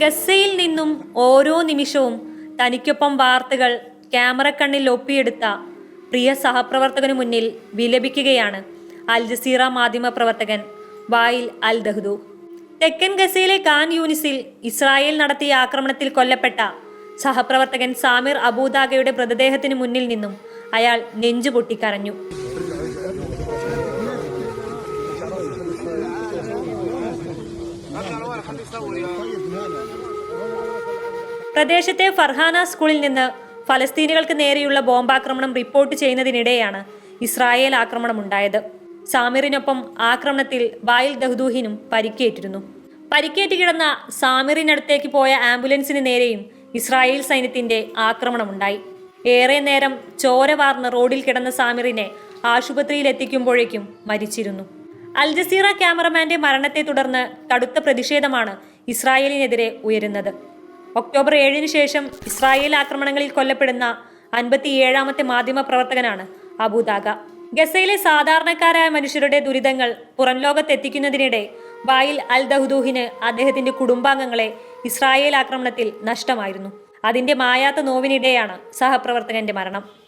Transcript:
ഗസയിൽ നിന്നും ഓരോ നിമിഷവും തനിക്കൊപ്പം വാർത്തകൾ ക്യാമറ കണ്ണിൽ ഒപ്പിയെടുത്ത പ്രിയ സഹപ്രവർത്തകനു മുന്നിൽ വിലപിക്കുകയാണ് അൽ ജസീറ മാധ്യമ പ്രവർത്തകൻ വായിൽ അൽ ദഹ്ദു. തെക്കൻ ഗസയിലെ ഖാൻ യൂനിസിൽ ഇസ്രായേൽ നടത്തിയ ആക്രമണത്തിൽ കൊല്ലപ്പെട്ട സഹപ്രവർത്തകൻ സാമിർ അബൂദാഗയുടെ മൃതദേഹത്തിന് മുന്നിൽ നിന്നും അയാൾ നെഞ്ചു പൊട്ടിക്കരഞ്ഞു. പ്രദേശത്തെ ഫർഹാന സ്കൂളിൽ നിന്ന് ഫലസ്തീനികൾക്ക് നേരെയുള്ള ബോംബാക്രമണം റിപ്പോർട്ട് ചെയ്യുന്നതിനിടെയാണ് ഇസ്രായേൽ ആക്രമണം ഉണ്ടായത് സാമിറിനൊപ്പം ആക്രമണത്തിൽ വായിൽ ദഹ്ദൂഹിനും പരിക്കേറ്റിരുന്നു. പരിക്കേറ്റ് കിടന്ന സാമിറിനടുത്തേക്ക് പോയ ആംബുലൻസിന് നേരെയും ഇസ്രായേൽ സൈന്യത്തിന്റെ ആക്രമണമുണ്ടായി. ഏറെ നേരം ചോര വാർന്ന് റോഡിൽ കിടന്ന സാമിറിനെ ആശുപത്രിയിൽ എത്തിക്കുമ്പോഴേക്കും മരിച്ചിരുന്നു. അൽ ജസീറ ക്യാമറമാന്റെ മരണത്തെ തുടർന്ന് കടുത്ത പ്രതിഷേധമാണ് ഇസ്രായേലിനെതിരെ ഉയരുന്നത്. ഒക്ടോബർ ഏഴിന് ശേഷം ഇസ്രായേൽ ആക്രമണങ്ങളിൽ കൊല്ലപ്പെടുന്ന അൻപത്തിയേഴാമത്തെ മാധ്യമ പ്രവർത്തകനാണ് അബുദാഗ. ഗസയിലെ സാധാരണക്കാരായ മനുഷ്യരുടെ ദുരിതങ്ങൾ പുറം ലോകത്തെത്തിക്കുന്നതിനിടെ വായിൽ അൽ ദഹ്ദൂഹിന് അദ്ദേഹത്തിന്റെ കുടുംബാംഗങ്ങളെ ഇസ്രായേൽ ആക്രമണത്തിൽ നഷ്ടമായിരുന്നു. അതിന്റെ മായാത്ത നോവിനിടെയാണ് സഹപ്രവർത്തകന്റെ മരണം.